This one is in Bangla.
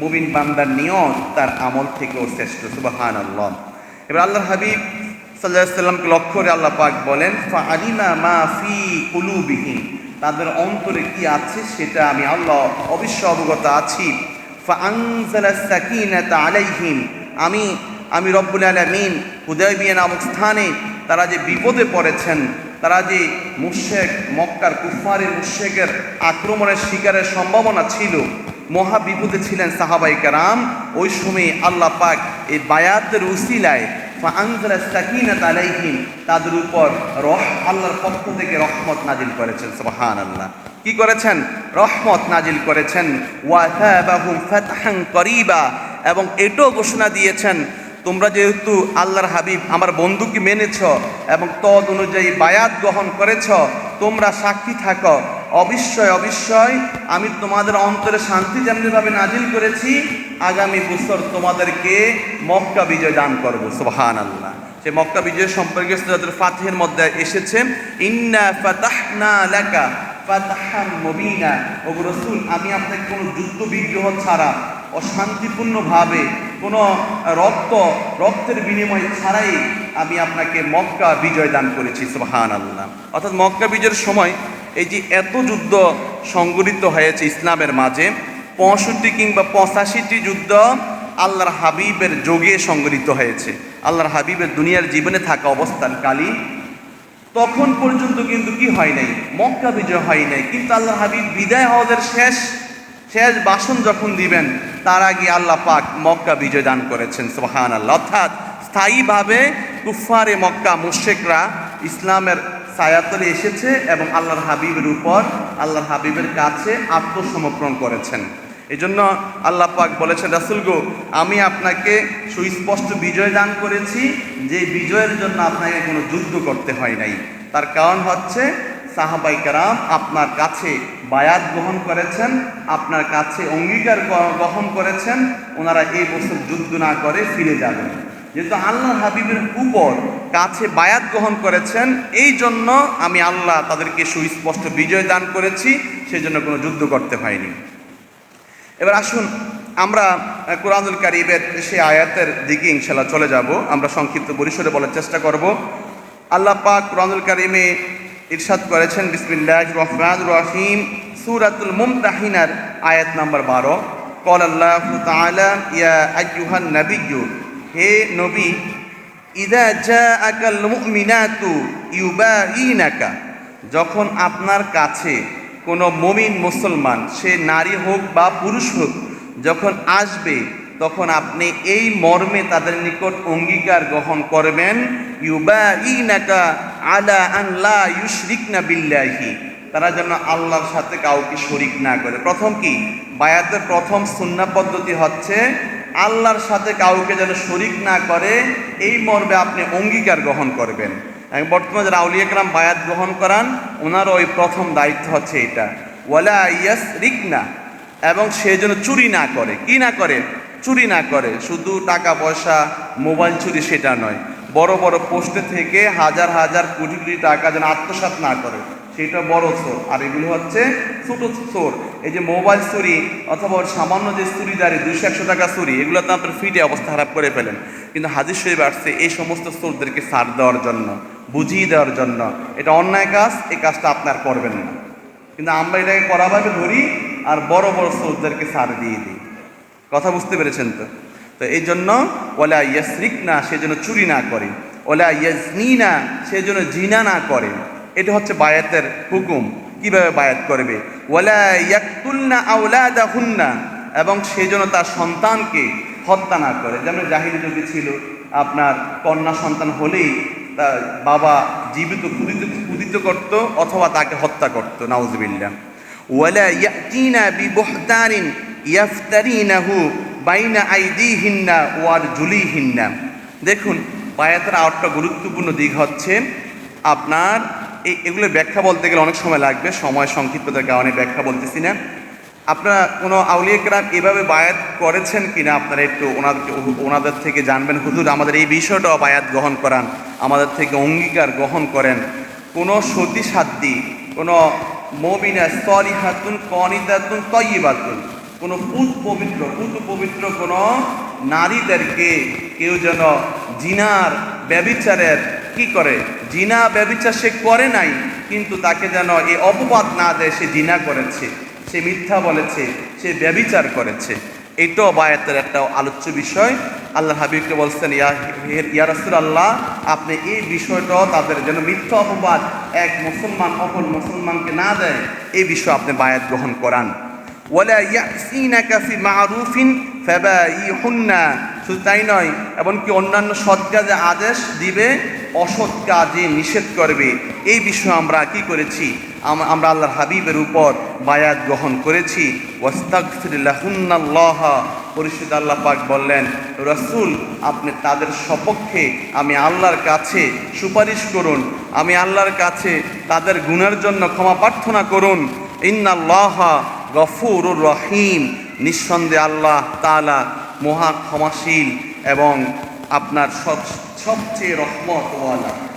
মুমিন বান্দার নিয়ত তার আমল থেকেও শ্রেষ্ঠ সুবাহান আল্লাহ এবার আল্লাহ হাবিব সাল্লাহ সাল্লামকে লক্ষ্য করে আল্লাহ পাক বলেন ফা আলিমা মা ফি কুলুবিহীন তাদের অন্তরে কি আছে সেটা আমি আল্লাহ অবশ্য অবগত আছি। আলাইহিম। আমি আমি রব্বুল আলামিন হুদায়বিয়া নামক স্থানে তারা যে বিপদে পড়েছেন, তারা যে মুশেক মক্কার কুফারের মুশেকের আক্রমণের শিকারের সম্ভাবনা ছিল মহা বিপদে ছিলেন সাহাবাই কারাম। ওই সময় আল্লাহ পাক এই বায়াতের উসিলায় তাদের উপর রহ, আল্লাহর পক্ষ থেকে রহমত নাজিল করেছেন, সুবহানাল্লাহ। কি করেছেন? রহমত নাজিল করেছেন। ফাতহান করিবা। এবং এটাও ঘোষণা দিয়েছেন, তোমরা যেহেতু আল্লাহর হাবিব, আমার বন্ধুকে মেনেছ এবং তদ অনুযায়ী বায়াত গ্রহণ করেছ, তোমরা সাক্ষী থাকো। অবশ্যই অবশ্যই আমি তোমাদের অন্তরে শান্তি যেমনিভাবে নাজিল করেছি, আগামী বছর তোমাদেরকে মক্কা বিজয় দান করব সুবহান আল্লাহ সে মক্কা বিজয় সম্পর্কে সুরাতুল ফাতিহের মধ্যে এসেছে, ইন্না ফাতাহনা লাকা ফাতাহান মুবিনা। ও রাসূল, আমি আপনাকে কোনো যুদ্ধ বিগ্রহ ছাড়া অশান্তিপূর্ণভাবে কোনো রক্ত, রক্তের বিনিময় ছাড়াই আমি আপনাকে মক্কা বিজয় দান করেছি সুবহান আল্লাহ অর্থাৎ মক্কা বিজয়ের সময় এই যে এত যুদ্ধ সংগঠিত হয়েছে ইসলামের মাঝে, পঁয়ষট্টি কিংবা পঁচাশিটি যুদ্ধ আল্লাহর হাবিবের যোগে সংগঠিত হয়েছে। আল্লাহর হাবিবের দুনিয়ার জীবনে থাকা অবস্থানকালীন তখন পর্যন্ত কিন্তু কি হয় নাই? মক্কা বিজয় হয় নাই। কিন্তু আল্লাহ হাবিব বিদায় হওয়াদের শেষ শেষ বাসন যখন দিবেন, তার আগে আল্লাহ পাক মক্কা বিজয় দান করেছেন সোহান আল্লাহ অর্থাৎ স্থায়ীভাবে কুফারে মক্কা মুশেকরা ইসলামের সায়াতলে এসেছে এবং আল্লাহর হাবিবের উপর, আল্লাহর হাবিবের কাছে আত্মসমর্পণ করেছেন। এই জন্য আল্লাহ পাক বলেছেন, রাসুল গো, আমি আপনাকে সুস্পষ্ট বিজয় দান করেছি, যে বিজয়ের জন্য আপনাকে কোনো যুদ্ধ করতে হয় নাই। তার কারণ হচ্ছে, সাহাবাই কারাম আপনার কাছে বায়াত গ্রহণ করেছেন, আপনার কাছে অঙ্গীকার গ্রহণ করেছেন, ওনারা এই বছর যুদ্ধ না করে ফিরে যাবেন। যেহেতু আল্লাহ হাবিবের উপর কাছে বায়াত গ্রহণ করেছেন, এই জন্য আমি আল্লাহ তাদেরকে সুস্পষ্ট বিজয় দান করেছি সেই জন্য কোনো যুদ্ধ করতে হয়নি এবার আসুন, আমরা কোরআনুল কারিবের সেই আয়াতের দিকে ইনশাল্লাহ চলে যাব। আমরা সংক্ষিপ্ত পরিসরে বলার চেষ্টা করব। আল্লাহ পাক কোরআনুল কারিমে ইরশাদ করেছেন বিসমিল্লাহ রহমান রহিম, সুরাতুল মুমতাহিনার আয়াত নাম্বার বারো। কল আল্লাহ ইয়া আইয়ুহান নাবিয়্যু। হে নবী, ইদা জাআকাল মুমিনাতু ইউবাইনাকা যখন আপনার কাছে কোনো মমিন মুসলমান, সে নারী হোক বা পুরুষ হোক, যখন আসবে, তখন আপনি এই মর্মে তাদের নিকট অঙ্গীকার গ্রহণ করবেন ইউবা ইনাকা আলা আল্লাহ ইউশরিকনা বিল্লাহি তারা যেন আল্লাহর সাথে কাউকে শরিক না করে। প্রথম কি? বায়াতের প্রথম সুন্না পদ্ধতি হচ্ছে আল্লাহর সাথে কাউকে যেন শরিক না করে, এই মর্মে আপনি অঙ্গীকার গ্রহণ করবেন। বর্তমানে যারা আউলিয়া একরাম বায়াত গ্রহণ করান, ওনারও ওই প্রথম দায়িত্ব হচ্ছে এটা। ওয়ালা ইয়াস রিকনা এবং সে যেন চুরি না করে। কি না করে? চুরি না করে। শুধু টাকা পয়সা, মোবাইল চুরি সেটা নয়। বড় বড় পোস্টে থেকে হাজার হাজার কোটি কোটি টাকা যেন আত্মসাৎ না করে। সেটা বড় চোর, আর এগুলো হচ্ছে ছোট চোর। এই যে মোবাইল চুরি অথবা সামান্য যে চুরিদারি, দুইশো একশো টাকা চুরি, এগুলো তো আপনার ফিটে অবস্থা খারাপ করে ফেলেন। কিন্তু হাজির শরীফ আসছে এই সমস্ত চোরদেরকে ছাড় দেওয়ার জন্য, বুঝিয়ে দেওয়ার জন্য। এটা অন্যায় কাজ এই কাজটা আপনার করবেন না। কিন্তু আমরা এটাকে করাভাবে ধরি আর বড় বড় চোরদেরকে ছাড় দিয়ে দিই। কথা বুঝতে পেরেছেন তো? তো এই জন্য ওলা ইয়াসরিক না সেজন্য চুরি না করে। ওলা ইয়াজনি না সেজন্য জিনা না করে। এটা হচ্ছে বায়াতের হুকুম। কীভাবে বায়াত করবে? ইয়াকুলনা আউলাদা এবং সে যেন তার সন্তানকে হত্যা না করে। যেমন জাহিরি যুগে ছিল, আপনার কন্যা সন্তান হলেই তার বাবা জীবিত কুদিত কুদিত করত অথবা তাকে হত্যা করতো নাউজবিল্লা ওয়ালা ইয়াতিনা বিবহতানিন ইয়াফতারিনাহু বাইনা আইদিহিন্না ওয়ার জুলিহিন্না। দেখুন, বায়াতের আরেকটা গুরুত্বপূর্ণ দিক হচ্ছে আপনার এগুলোর ব্যাখ্যা বলতে গেলে অনেক সময় লাগবে, সময় সংক্ষিপ্ততার কারণে ব্যাখ্যা বলতেছি না। আপনারা কোনো আউলিয়াকরাম এভাবে বায়াত করেছেন কিনা, আপনারা একটু ওনাদেরকে ওনাদের থেকে জানবেন। হুজুর, আমাদের এই বিষয়টাও বায়াত গ্রহণ করান, আমাদের থেকে অঙ্গীকার গ্রহণ করেন। কোনো সতী সাধ্যি কোনো মবিনা সলিহাতুন কনিতাতুন তয়িবাতুন কোনো পুত পবিত্র পুত পবিত্র কোনো নারীদেরকে কেউ যেন জিনার ব্যবিচারের কি করে? জিনা ব্যবিচার সে করে নাই, কিন্তু তাকে যেন এই অপবাদ না দেয়, সে জিনা করেছে, সে মিথ্যা বলেছে, সে ব্যবিচার করেছে। এটাও বায়াতের একটা আলোচ্য বিষয়। আল্লাহ হাবিবকে বলছেন, ইয়া ইয়ারসুল আল্লাহ আপনি এই বিষয়টাও তাদের যেন মিথ্যা অপবাদ এক মুসলমান অপর মুসলমানকে না দেয়, এই বিষয়ে আপনি বায়াত গ্রহণ করান। ওয়ালা ইয়াসিনাকা ফি মারুফিন ফাবাইহুন্না। শুধু তাই নয়, এমনকি অন্যান্য সৎ কাজে আদেশ দিবে, অসৎ কাজে নিষেধ করবে। এই বিষয়ে আমরা কি করেছি? আমরা আল্লাহর হাবিবের উপর বায়াত গ্রহণ করেছি। ওয়াস্তাগফিরুল্লাহুন্নাল্লাহ। পরিশুদ্ধ আল্লাহ পাক বললেন, রসুল, আপনি তাদের সপক্ষে আমি আল্লাহর কাছে সুপারিশ করুন। আমি আল্লাহর কাছে তাদের গুণের জন্য ক্ষমা প্রার্থনা করুন। ইন্নাল্লাহ গফুরুর রহিম। নিঃসন্দেহে আল্লাহ তাআলা মহা ক্ষমাশীল এবং আপনার সব সবচেয়ে রহমতওয়ালা।